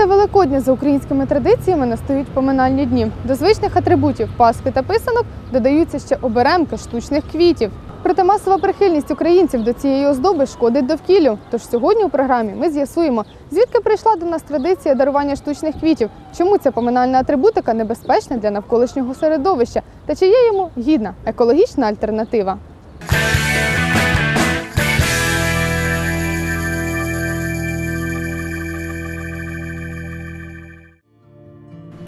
Після Великодня за українськими традиціями настають поминальні дні. До звичних атрибутів паски та писанок додаються ще оберемки штучних квітів. Проте масова прихильність українців до цієї оздоби шкодить довкіллю. Тож сьогодні у програмі ми з'ясуємо, звідки прийшла до нас традиція дарування штучних квітів, чому ця поминальна атрибутика небезпечна для навколишнього середовища та чи є йому гідна екологічна альтернатива.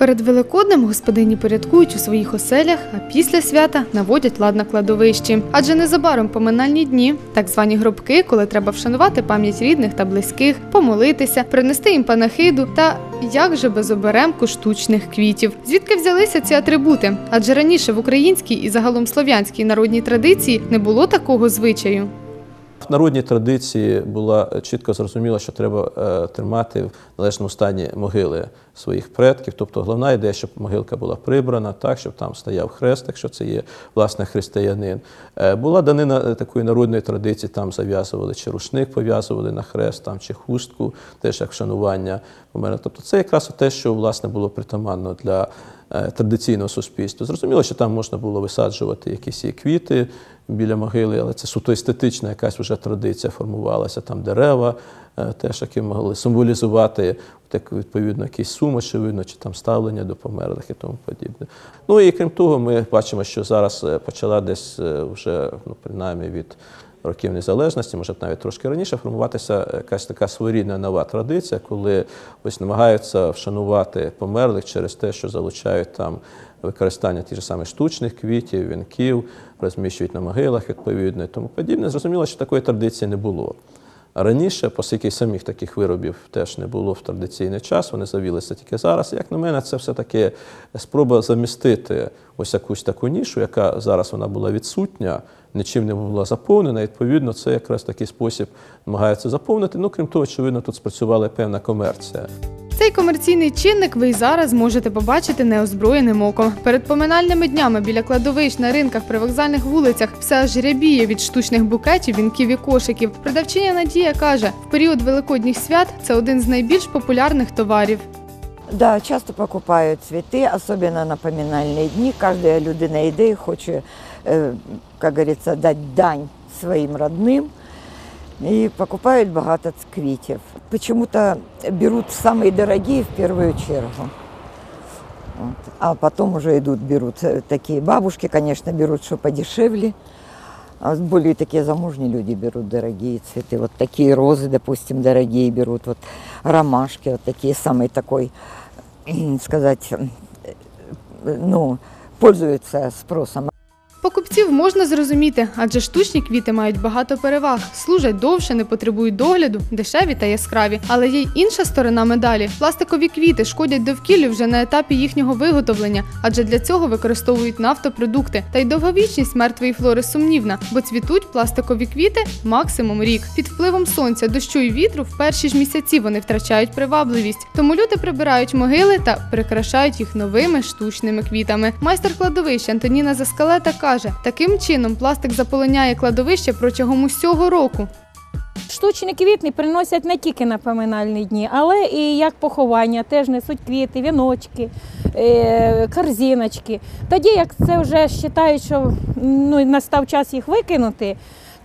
Перед Великоднем господині порядкують у своїх оселях, а після свята наводять лад на кладовищі. Адже незабаром поминальні дні, так звані гробки, коли треба вшанувати пам'ять рідних та близьких, помолитися, принести їм панахиду та як же без оберемку штучних квітів. Звідки взялися ці атрибути? Адже раніше в українській і загалом слов'янській народній традиції не було такого звичаю. В народній традиції було чітко зрозуміло, що треба е, тримати в належному стані могили своїх предків. Тобто головна ідея, щоб могилка була прибрана, так, щоб там стояв хрест, якщо це є власне християнин. Е, була данина такої народної традиції, там зав'язували чи рушник пов'язували на хрест, там, чи хустку, теж як вшанування померлих. Тобто це якраз те, що власне було притаманно для е, традиційного суспільства. Зрозуміло, що там можна було висаджувати якісь квіти біля могили, але це суто естетична якась вже традиція формувалася. Там дерева е, теж, які могли символізувати так, відповідно якісь суми, очевидно, чи там ставлення до померлих і тому подібне. Ну і крім того, ми бачимо, що зараз е, почала десь е, вже, ну, принаймні від років незалежності, може навіть трошки раніше, формуватися якась така своєрідна нова традиція, коли ось намагаються вшанувати померлих через те, що залучають там використання тих же самих штучних квітів, вінків, розміщують на могилах відповідно і тому подібне. Зрозуміло, що такої традиції не було. Раніше, оскільки самих таких виробів теж не було в традиційний час, вони завілися тільки зараз. Як на мене, це все-таки спроба замістити ось якусь таку нішу, яка зараз вона була відсутня, нічим не була заповнена. Відповідно, це якраз такий спосіб намагаються заповнити. Ну, крім того, очевидно, тут спрацювала певна комерція. Цей комерційний чинник ви й зараз можете побачити неозброєним оком. Перед поминальними днями біля кладовищ на ринках, при вокзальних вулицях все аж рябіє від штучних букетів, вінків і кошиків. Продавчиня Надія каже, в період великодніх свят це один з найбільш популярних товарів. Да, часто покупають цвіти, особливо на поминальні дні. Кожна людина йде і хоче, як говориться, дати дань своїм родним. И покупают багато квітів. Почему-то берут самые дорогие в первую чергу. Вот. А потом уже идут, берут такие бабушки, конечно, берут, что подешевле. А более такие замужние люди берут дорогие цветы. Вот такие розы, допустим, дорогие берут. Вот ромашки, вот такие самый такой, сказать, э, ну, пользуются спросом. Покупців можна зрозуміти, адже штучні квіти мають багато переваг, служать довше, не потребують догляду, дешеві та яскраві. Але є й інша сторона медалі. Пластикові квіти шкодять довкіллю вже на етапі їхнього виготовлення, адже для цього використовують нафтопродукти. Та й довговічність мертвої флори сумнівна, бо цвітуть пластикові квіти максимум рік. Під впливом сонця, дощу і вітру в перші ж місяці вони втрачають привабливість. Тому люди прибирають могили та прикрашають їх новими штучними квітами. Майстер кладовища Антоніна Заскалета каже, таким чином пластик заполоняє кладовище протягом усього року. Штучні квіти приносять не тільки на поминальні дні, але і як поховання, теж несуть квіти, віночки, е, корзиночки. Тоді, як це вже вважають, що ну, настав час їх викинути,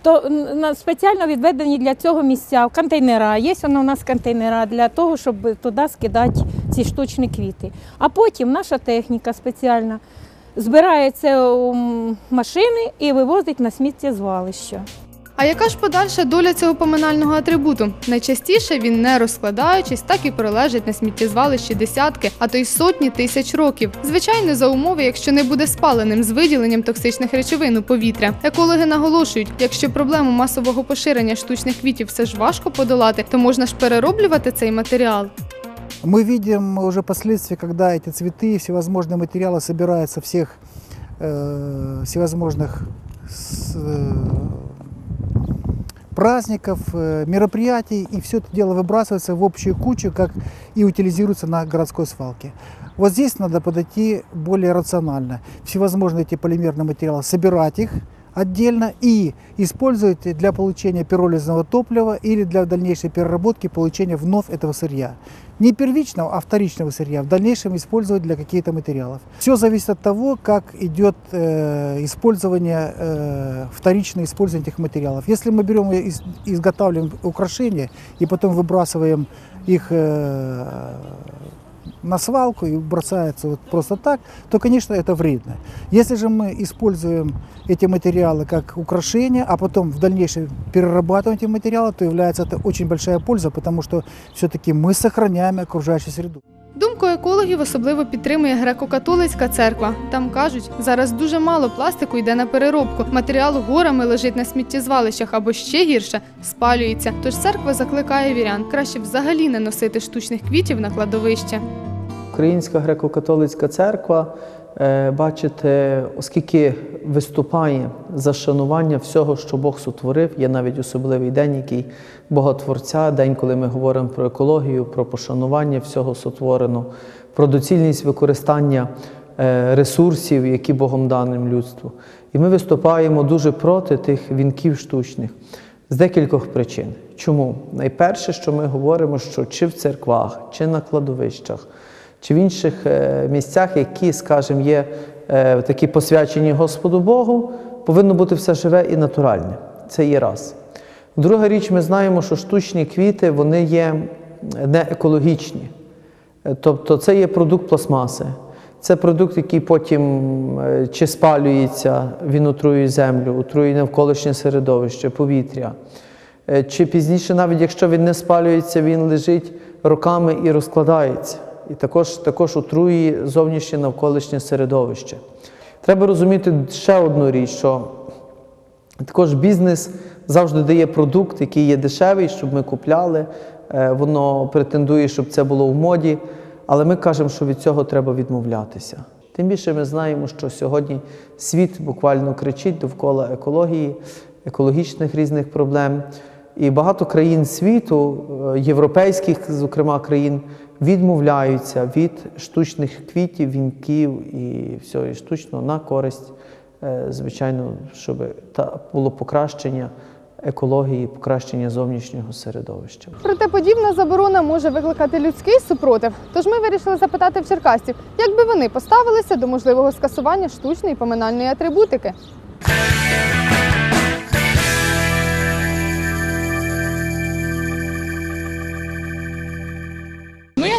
то спеціально відведені для цього місця контейнера. Є воно у нас контейнера для того, щоб туди скидати ці штучні квіти. А потім наша техніка спеціальна збирає це у машини і вивозить на сміттєзвалище. А яка ж подальша доля цього поминального атрибуту? Найчастіше він, не розкладаючись, так і пролежить на сміттєзвалищі десятки, а то й сотні тисяч років. Звичайно, за умови, якщо не буде спаленим з виділенням токсичних речовин у повітря. Екологи наголошують, якщо проблему масового поширення штучних квітів все ж важко подолати, то можна ж перероблювати цей матеріал. Мы видим уже последствия, когда эти цветы, всевозможные материалы собираются со всех э, всевозможных с, э, праздников, э, мероприятий, и все это дело выбрасывается в общую кучу, как и утилизируется на городской свалке. Вот здесь надо подойти более рационально. Всевозможные эти полимерные материалы, собирать их, отдельно и использовать для получения пиролизного топлива или для дальнейшей переработки получения вновь этого сырья. Не первичного, а вторичного сырья в дальнейшем использовать для каких-то материалов. Все зависит от того, как идет э, использование, э, вторичное использование этих материалов. Если мы берем и из- изготавливаем украшения и потом выбрасываем их э, на свалку и бросается вот просто так, то, конечно, это вредно. Если же мы используем эти материалы как украшения, а потом в дальнейшем перерабатываем эти материалы, то является это очень большая польза, потому что все-таки мы сохраняем окружающую среду. Думку екологів особливо підтримує греко-католицька церква. Там кажуть, зараз дуже мало пластику йде на переробку. Матеріал горами лежить на сміттєзвалищах або ще гірше спалюється. Тож церква закликає вірян краще взагалі не носити штучних квітів на кладовище. Українська греко-католицька церква, е, бачите, оскільки виступає за шанування всього, що Бог сотворив, є навіть особливий день, який Боготворця, день, коли ми говоримо про екологію, про пошанування всього сотвореного, про доцільність використання е, ресурсів, які Богом даним людству. І ми виступаємо дуже проти тих вінків штучних з декількох причин. Чому? Найперше, що ми говоримо, що чи в церквах, чи на кладовищах, чи в інших е, місцях, які, скажімо, є е, такі посвячені Господу Богу, повинно бути все живе і натуральне. Це є раз. Друга річ, ми знаємо, що штучні квіти вони є не екологічні. Е, Тобто це є продукт пластмаси. Це продукт, який потім чи спалюється, він отруює землю, отруює навколишнє середовище, повітря. Чи пізніше, навіть якщо він не спалюється, він лежить роками і розкладається. І також, також отруює зовнішнє навколишнє середовище. Треба розуміти ще одну річ, що також бізнес завжди дає продукт, який є дешевий, щоб ми купляли. Е, Воно претендує, щоб це було в моді. Але ми кажемо, що від цього треба відмовлятися. Тим більше ми знаємо, що сьогодні світ буквально кричить довкола екології, екологічних різних проблем. І багато країн світу, е, європейських, зокрема, країн, відмовляються від штучних квітів, вінків і всього і штучного на користь, е, звичайно, щоб було покращення екології, покращення зовнішнього середовища. Проте подібна заборона може викликати людський супротив. Тож ми вирішили запитати в черкасців, як би вони поставилися до можливого скасування штучної поминальної атрибутики.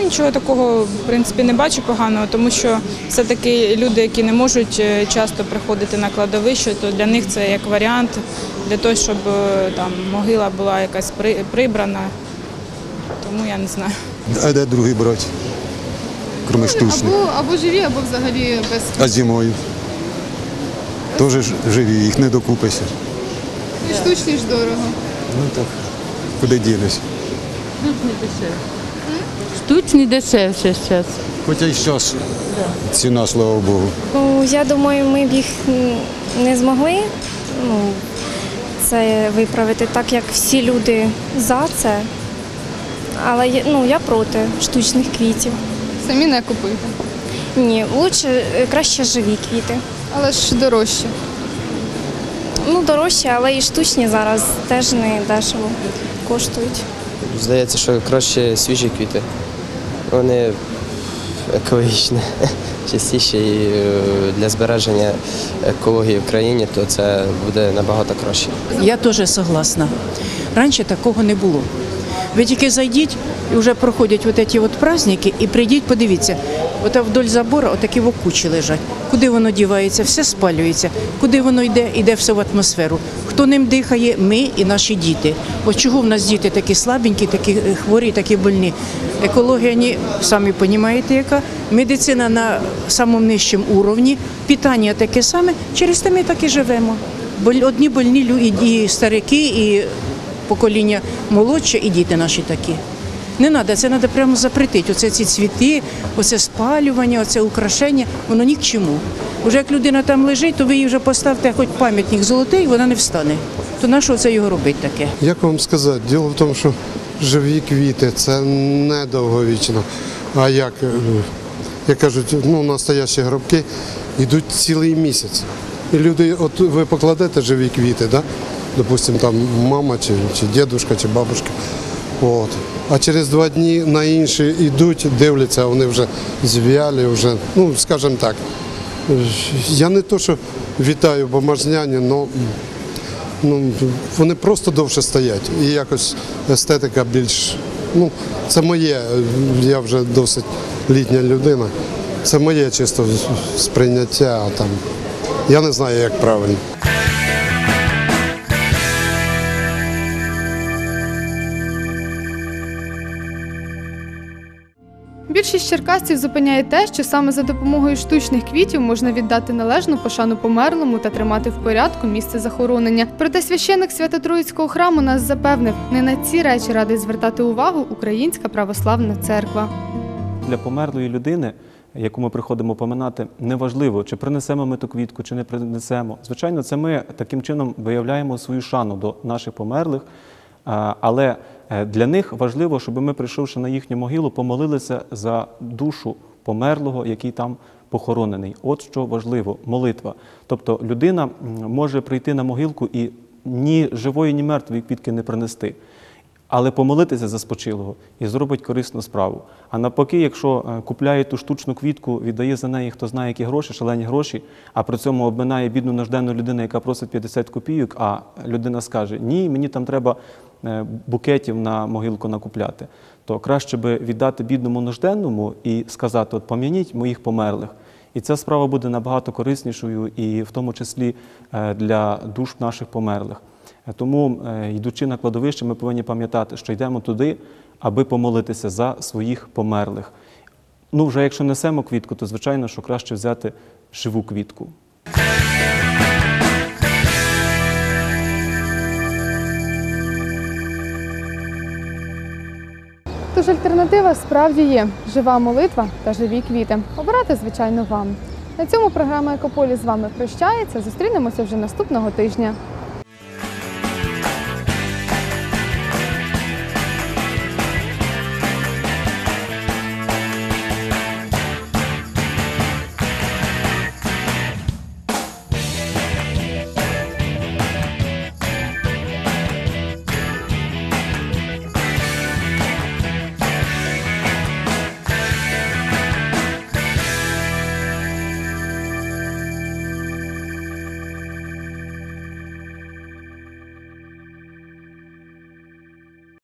Нічого такого в принципі не бачу поганого, тому що все-таки люди, які не можуть е, часто приходити на кладовище, то для них це як варіант для того, щоб е, там могила була якась прибрана. Тому я не знаю. А де другий брати? Кроме штучних. Або, або живі, або взагалі без А зимою? Теж живі, їх не докупишся. і штучні ж дорого. Ну так, куди ділись? Штучний дешевше зараз. Хоча й зараз ціна, слава Богу. Ну, я думаю, ми б їх не змогли ну, це виправити, так як всі люди за це. Але я- ну, я проти штучних квітів. Самі не купуйте. Ні, лучше е, краще живі квіти. Але ж дорожче. Ну, дорожче, але і штучні зараз теж не дешево коштують. Здається, що краще свіжі квіти. Вони екологічні, частіше і е, для збереження екології в країні, то це буде набагато краще. Я теж согласна. Раніше такого не було. Ви тільки зайдіть і вже проходять от ці от праздники, і прийдіть, подивіться, от вдоль забору отакі в кучі лежать. Куди воно дівається, все спалюється. Куди воно йде, йде все в атмосферу. Хто ним дихає, ми і наші діти. От чого в нас діти такі слабенькі, такі е, хворі, такі больні. Екологія, ні, самі розумієте, яка медицина на самому нижчому уровні, питання таке саме, через те ми так і живемо. Одні больні лю- і, і старики, і покоління молодше, і діти наші такі. Не треба, це треба прямо запретити. Оце ці цвіти, оце спалювання, оце украшення, воно ні к чому. Уже як людина там лежить, то ви її вже поставте хоч пам'ятник золотий, вона не встане. То на що це його робити таке? Як вам сказати? Діло в тому, що живі квіти це не довговічно. А як, е, як кажуть, ну, настоящі гробки йдуть цілий місяць. І люди, от ви покладете живі квіти, да? Допустим, там мама чи, чи дідусь, чи бабушка. От. А через два дні на інші йдуть, дивляться, вони вже зв'ялі, вже, ну, скажімо так. Я не то, що вітаю бумажняні, але ну, вони просто довше стоять. І якось естетика більш. Ну, це моє, я вже досить літня людина. Це моє чисто сприйняття. Там. Я не знаю, як правильно. Черкасців зупиняє те, що саме за допомогою штучних квітів можна віддати належну пошану померлому та тримати в порядку місце захоронення. Проте священик Свято-Троїцького храму нас запевнив, не на ці речі радить звертати увагу Українська православна церква. для померлої людини, яку ми приходимо поминати, неважливо, чи принесемо ми ту квітку, чи не принесемо. Звичайно, це ми таким чином виявляємо свою шану до наших померлих. Але е, для них важливо, щоб ми, прийшовши на їхню могилу, помолилися за душу померлого, який там похоронений. От що важливо молитва. Тобто людина може прийти на могилку і ні живої, ні мертвої квітки не принести але помолитися за спочилого і зробить корисну справу. А навпаки, якщо е, купляє ту штучну квітку, віддає за неї хто знає які гроші, шалені гроші, а при цьому обминає бідну нужденну людину, яка просить 50 копійок, а людина скаже: Ні, мені там треба букетів на могилку накупляти, то краще би віддати бідному нужденному і сказати: от пом'яніть моїх померлих. І ця справа буде набагато кориснішою, і в тому числі е, для душ наших померлих. Е, Тому, е, йдучи на кладовище, ми повинні пам'ятати, що йдемо туди, аби помолитися за своїх померлих. Ну, вже якщо несемо квітку, то звичайно, що краще взяти живу квітку. Тож альтернатива справді є жива молитва та живі квіти. Обирати, звичайно, вам. На цьому програма Екополі з вами прощається. Зустрінемося вже наступного тижня.